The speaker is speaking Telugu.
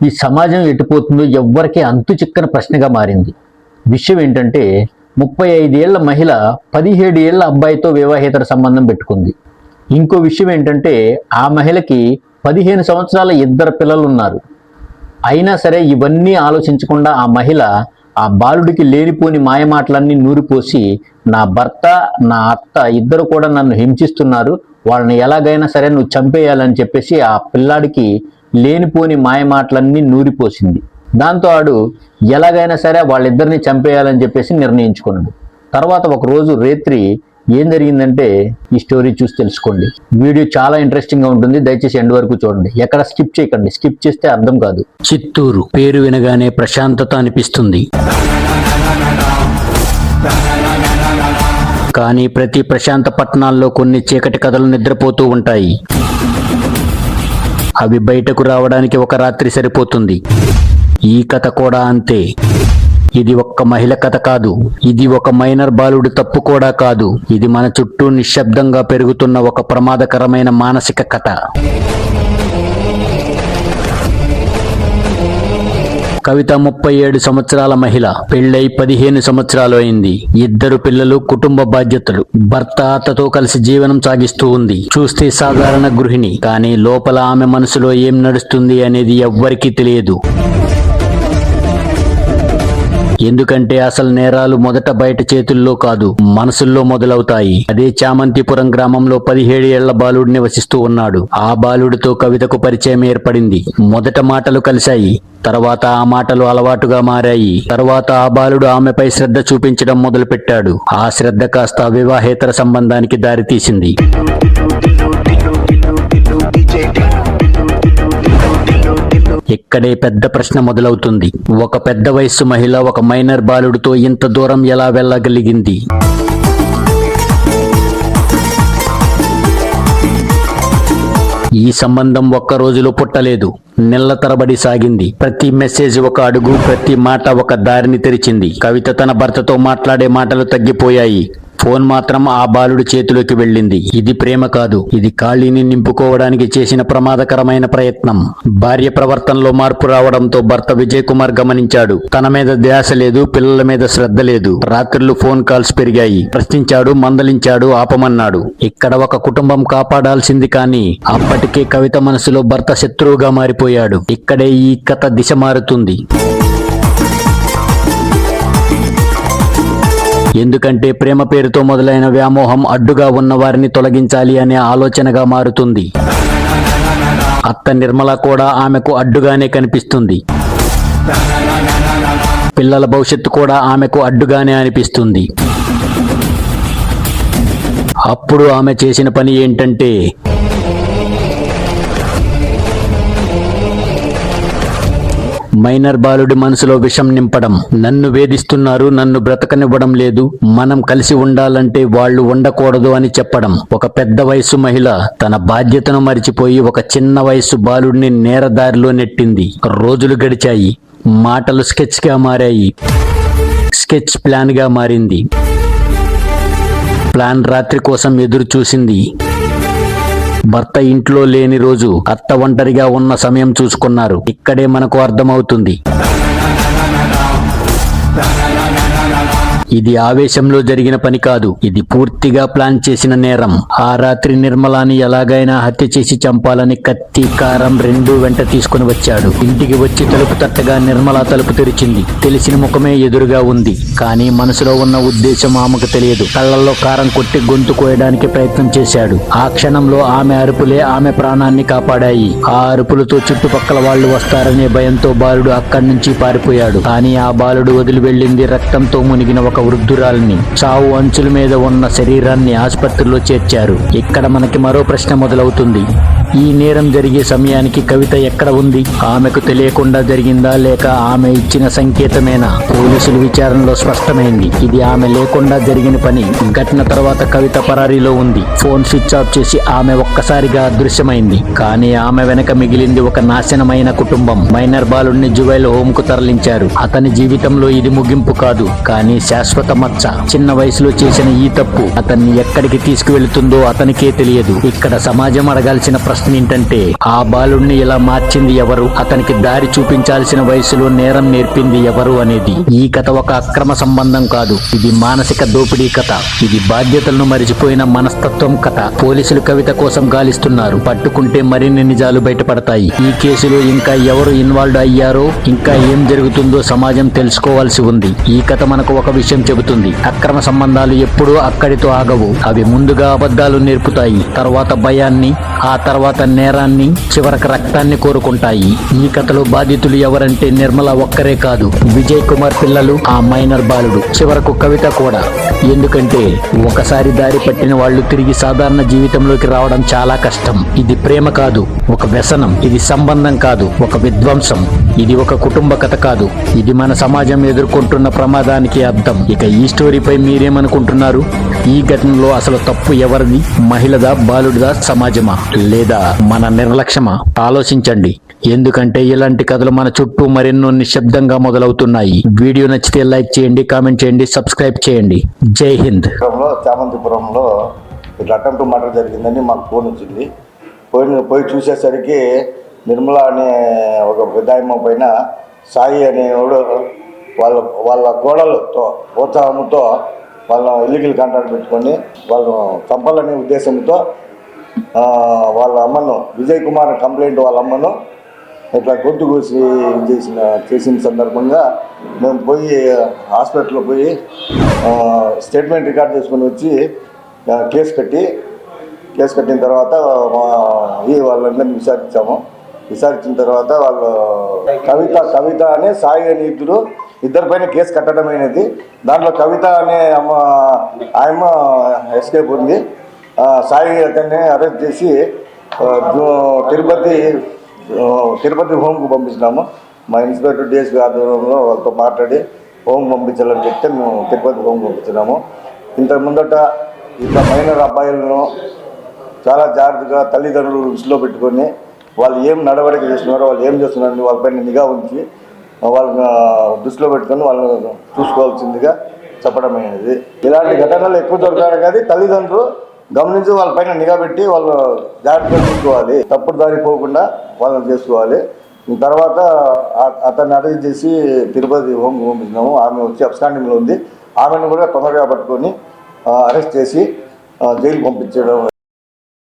ఈ సమాజం ఎటుపోతుందో ఎవ్వరికీ అంతు చిక్కని ప్రశ్నగా మారింది. విషయం ఏంటంటే ముప్పై ఐదేళ్ళ మహిళ పదిహేడు ఏళ్ళ అబ్బాయితో వివాహేతర సంబంధం పెట్టుకుంది. ఇంకో విషయం ఏంటంటే ఆ మహిళకి పదిహేను సంవత్సరాల ఇద్దరు పిల్లలు ఉన్నారు అయినా సరే ఇవన్నీ ఆలోచించకుండా ఆ మహిళ ఆ బాలుడికి లేనిపోని మాయమాటలన్నీ నూరిపోసి నా భర్త నా అత్త ఇద్దరు కూడా నన్ను హింసిస్తున్నారు. వాళ్ళని ఎలాగైనా సరే నువ్వు చంపేయాలని చెప్పేసి ఆ పిల్లాడికి లేనిపోని మాయమాటలన్నీ నూరిపోసింది. దాంతో ఆడు ఎలాగైనా సరే వాళ్ళిద్దరిని చంపేయాలని చెప్పేసి నిర్ణయించుకున్నాడు. తర్వాత ఒకరోజు రేత్రి ఏం జరిగిందంటే ఈ స్టోరీ చూసి తెలుసుకోండి. వీడియో చాలా ఇంట్రెస్టింగ్గా ఉంటుంది దయచేసి ఎండ్ వరకు చూడండి. ఎక్కడ స్కిప్ చేయకండి. స్కిప్ చేస్తే అర్థం కాదు. చిత్తూరు. పేరు వినగానే ప్రశాంతత అనిపిస్తుంది. కానీ ప్రతి ప్రశాంత పట్టణాల్లో కొన్ని చీకటి కథలు నిద్రపోతూ ఉంటాయి. అవి బయటకు రావడానికి ఒక రాత్రి సరిపోతుంది. ఈ కథ కూడా అంతే. ఇది ఒక్క మహిళ కథ కాదు. ఇది ఒక మైనర్ బాలుడు తప్పు కూడా కాదు. ఇది మన చుట్టూ నిశ్శబ్దంగా పెరుగుతున్న ఒక ప్రమాదకరమైన మానసిక కథ. కవిత ముప్పై ఏడు సంవత్సరాల మహిళ పెళ్ళై పదిహేను సంవత్సరాలు అయింది. ఇద్దరు పిల్లలు కుటుంబ బాధ్యతలు. భర్త అత్తతో కలిసి జీవనం సాగిస్తూ ఉంది. చూస్తే సాధారణ గృహిణి కానీ లోపల ఆమె మనసులో ఏం నడుస్తుంది అనేది ఎవ్వరికీ తెలియదు. ఎందుకంటే అసలు నేరాలు మొదట బయట చేతుల్లో కాదు మనసుల్లో మొదలవుతాయి. అదే చామంతిపురం గ్రామంలో పదిహేడు ఏళ్ళ బాలుడు నివసిస్తూ ఉన్నాడు. ఆ బాలుడితో కవితకు పరిచయం ఏర్పడింది. మొదట మాటలు కలిశాయి తర్వాత ఆ మాటలు అలవాటుగా మారాయి. తర్వాత ఆ బాలుడు ఆమెపై శ్రద్ధ చూపించడం మొదలుపెట్టాడు. ఆ శ్రద్ధ కాస్త వివాహేతర సంబంధానికి దారితీసింది. ఇక్కడే పెద్ద ప్రశ్న మొదలవుతుంది. ఒక పెద్ద వయస్సు మహిళ ఒక మైనర్ బాలుడితో ఇంత దూరం ఎలా వెళ్ళగలిగింది? ఈ సంబంధం ఒక్క రోజులో పుట్టలేదు. నిల్ల తరబడి సాగింది. ప్రతి మెసేజ్ ఒక అడుగు ప్రతి మాట ఒక దారిని తెరిచింది. కవిత తన భర్తతో మాట్లాడే మాటలు తగ్గిపోయాయి. ఫోన్ మాత్రం ఆ బాలుడి చేతిలోకి వెళ్ళింది. ఇది ప్రేమ కాదు. ఇది ఖాళీని నింపుకోవడానికి చేసిన ప్రమాదకరమైన ప్రయత్నం. భార్య ప్రవర్తనలో మార్పు రావడంతో భర్త విజయ్ కుమార్ గమనించాడు. తన మీద ధ్యాస లేదు పిల్లల మీద శ్రద్ధ లేదు. రాత్రులు ఫోన్ కాల్స్ పెరిగాయి. ప్రశ్నించాడు మందలించాడు ఆపమన్నాడు. ఇక్కడ ఒక కుటుంబం కాపాడాల్సింది కానీ అప్పటికే కవిత మనసులో భర్త శత్రువుగా మారిపోయాడు. ఇక్కడే ఈ కథ దిశ మారుతుంది. ఎందుకంటే ప్రేమ పేరుతో మొదలైన వ్యామోహం అడ్డుగా ఉన్న వారిని తొలగించాలి అనే ఆలోచనగా మారుతుంది. అత్త నిర్మల కూడా ఆమెకు అడ్డుగానే కనిపిస్తుంది. పిల్లల భవిష్యత్తు కూడా ఆమెకు అడ్డుగానే అనిపిస్తుంది. అప్పుడు ఆమె చేసిన పని ఏంటంటే మైనర్ బాలుడి మనసులో విషం నింపడం. నన్ను వేధిస్తున్నారు నన్ను బ్రతకనివ్వడం లేదు. మనం కలిసి ఉండాలంటే వాళ్ళు ఉండకూడదు అని చెప్పడం. ఒక పెద్ద వయసు మహిళ తన బాధ్యతను మరిచిపోయి ఒక చిన్న వయసు బాలుడిని నేరదారిలో నెట్టింది. రోజులు గడిచాయి. మాటలు స్కెచ్గా మారాయి. స్కెచ్ ప్లాన్గా మారింది. ప్లాన్ రాత్రి కోసం ఎదురు చూసింది భర్త ఇంట్లో లేని రోజు అత్త ఒంటరిగా ఉన్న సమయం చూసుకున్నారు. ఇక్కడే మనకు అర్థమవుతుంది. ఇది ఆవేశంలో జరిగిన పని కాదు. ఇది పూర్తిగా ప్లాన్ చేసిన నేరం. ఆ రాత్రి నిర్మలాని ఎలాగైనా హత్య చేసి చంపాలని కత్తి కారం రెండు వెంట తీసుకుని వచ్చాడు. ఇంటికి వచ్చి తలుపు తట్టగా నిర్మల తలుపు తెరిచింది. తెలిసిన ముఖమే ఎదురుగా ఉంది. కానీ మనసులో ఉన్న ఉద్దేశం ఆమెకు తెలియదు. కళ్ళల్లో కారం కొట్టి గొంతు కోయడానికి ప్రయత్నం చేశాడు. ఆ క్షణంలో ఆమె అరుపులే ఆమె ప్రాణాన్ని కాపాడాయి. ఆ అరుపులతో చుట్టుపక్కల వాళ్ళు వస్తారనే భయంతో బాలుడు అక్కడి నుంచి పారిపోయాడు. కానీ ఆ బాలుడు వదిలి వెళ్ళింది రక్తంతో మునిగిన ఒక వృద్ధురాలిని చావు అంచుల మీద ఉన్న శరీరాన్ని ఆసుపత్రిలో చేర్చారు. ఇక్కడ మనకి మరో ప్రశ్న మొదలవుతుంది. ఈ నేరం జరిగే సమయానికి కవిత ఎక్కడ ఉంది? ఆమెకు తెలియకుండా జరిగిందా లేక ఆమె ఇచ్చిన సంకేతమేనా? పోలీసుల విచారణలో స్పష్టమైంది. ఇది ఆమె లేకుండా జరిగిన పని. ఘటన తర్వాత కవిత పరారీలో ఉంది. ఫోన్ స్విచ్ ఆఫ్ చేసి ఆమె ఒక్కసారిగా అదృశ్యమైంది. కానీ ఆమె వెనక మిగిలింది ఒక నాశనమైన కుటుంబం. మైనర్ బాలుడిని జువైల్ హోమ్కు తరలించారు. అతని జీవితంలో ఇది ముగింపు కాదు. కానీ శాశ్వత శాశ్వత మచ్చ. చిన్న వయసులో చేసిన ఈ తప్పు అతన్ని ఎక్కడికి తీసుకువెళ్తుందో అతనికే తెలియదు. ఇక్కడ సమాజం అడగాల్సిన ప్రశ్న ఏంటంటే ఆ బాలుణ్ణి ఇలా మార్చింది ఎవరు? అతనికి దారి చూపించాల్సిన వయసులో నేరం నేర్పింది ఎవరు అనేది ఈ కథ ఒక అక్రమ సంబంధం కాదు. ఇది మానసిక దోపిడీ కథ. ఇది బాధ్యతలను మరిచిపోయిన మనస్తత్వం కథ. పోలీసులు కవిత కోసం గాలిస్తున్నారు. పట్టుకుంటే మరిన్ని నిజాలు బయటపడతాయి. ఈ కేసులో ఇంకా ఎవరు ఇన్వాల్వ్ అయ్యారో ఇంకా ఏం జరుగుతుందో సమాజం తెలుసుకోవాల్సి ఉంది. ఈ కథ మనకు ఒక విషయం చెబుతుంది. అక్రమ సంబంధాలు ఎప్పుడూ అక్కడితో ఆగవు. అవి ముందుగా అబద్ధాలు నేర్పుతాయి. తర్వాత భయాన్ని ఆ తర్వాత నేరాన్ని చివరకు రక్తాన్ని కోరుకుంటాయి. ఈ కథలో బాధితులు ఎవరంటే నిర్మల ఒక్కరే కాదు. విజయ్ కుమార్ పిల్లలు ఆ మైనర్ బాలుడు. చివరకు కవిత కూడా. ఎందుకంటే ఒకసారి దారి పట్టిన వాళ్ళు తిరిగి సాధారణ జీవితంలోకి రావడం చాలా కష్టం. ఇది ప్రేమ కాదు. ఒక వ్యసనం. ఇది సంబంధం కాదు. ఒక విధ్వంసం. ఇది ఒక కుటుంబ కథ కాదు. ఇది మన సమాజం ఎదుర్కొంటున్న ప్రమాదానికి అర్థం. ఇక ఈ స్టోరీపై మీరేమనుకుంటున్నారు? ఈ ఘటనలో అసలు తప్పు ఎవరిది? మహిళదా బాలుడిదా సమాజమా? లేదా మన నిర్లక్ష్యమా? ఆలోచించండి. ఎందుకంటే ఇలాంటి కథలు మన చుట్టూ మరెన్నో నిశ్శబ్దంగా మొదలవుతున్నాయి. వీడియో నచ్చితే లైక్ చేయండి కామెంట్ చేయండి సబ్స్క్రైబ్ చేయండి. జై హింద్. చామంతిపురంలో ఇట్లా అటెంప్ట్ మర్డర్ జరిగిందని మాకు ఫోన్ వచ్చింది. పోయి పోయి చూసేసరికి నిర్మల అనే ఒక పెద్దాయమ్మ పైన సాయి అనేవాడు వాళ్ళ వాళ్ళ గోడలతో ప్రోత్సాహంతో వాళ్ళ ఇల్లీగల్ కాంట్రాక్ట్ పెట్టుకొని వాళ్ళు చంపాలనే ఉద్దేశంతో వాళ్ళ అమ్మను విజయ్ కుమార్ కంప్లైంట్ వాళ్ళ అమ్మను ఇట్లా గొంతు కోసి చేసిన చేసిన సందర్భంగా మేము పోయి హాస్పిటల్లో పోయి స్టేట్మెంట్ రికార్డ్ చేసుకొని వచ్చి కేసు కట్టి కేసు కట్టిన తర్వాత మా ఈ వాళ్ళందరినీ విచారించాము. విచారించిన తర్వాత వాళ్ళు కవిత కవిత అనే సాయి అని ఇద్దరు ఇద్దరిపైన కేసు కట్టడమైనది దాంట్లో కవిత అనే అమ్మ ఆయమ్మ ఎస్కేప్ ఉంది. సాయి అతన్ని అరెస్ట్ చేసి తిరుపతి తిరుపతి హోమ్కు పంపించినాము మా ఇన్స్పెక్టర్ డిఎస్పీ ఆధ్వర్యంలో వాళ్ళతో మాట్లాడి హోమ్ పంపించాలని చెప్తే మేము తిరుపతి హోమ్ పంపించినాము ఇంతకు ముందట ఇట్లా మైనర్ అబ్బాయిలను చాలా జాగ్రత్తగా తల్లిదండ్రులు దృష్టిలో పెట్టుకొని వాళ్ళు ఏం నడవడిక చేస్తున్నారో వాళ్ళు ఏం చేస్తున్నారని వాళ్ళపైన నిఘా ఉంచి వాళ్ళని దృష్టిలో పెట్టుకొని వాళ్ళని చూసుకోవాల్సిందిగా చెప్పడమైనది ఇలాంటి ఘటనలు ఎక్కువ దొరకాలి కానీ తల్లిదండ్రులు గమనించి వాళ్ళపైన నిఘా పెట్టి వాళ్ళు జాగ్రత్తగా చూసుకోవాలి. తప్పుడు దారి పోకుండా వాళ్ళని చేసుకోవాలి. తర్వాత అతన్ని అరెస్ట్ చేసి తిరుపతి హోమ్ పంపించినాము. ఆమె వచ్చి అబ్స్టాండింగ్లో ఉంది. ఆమెను కూడా తొందరగా పట్టుకొని అరెస్ట్ చేసి జైలు పంపించడం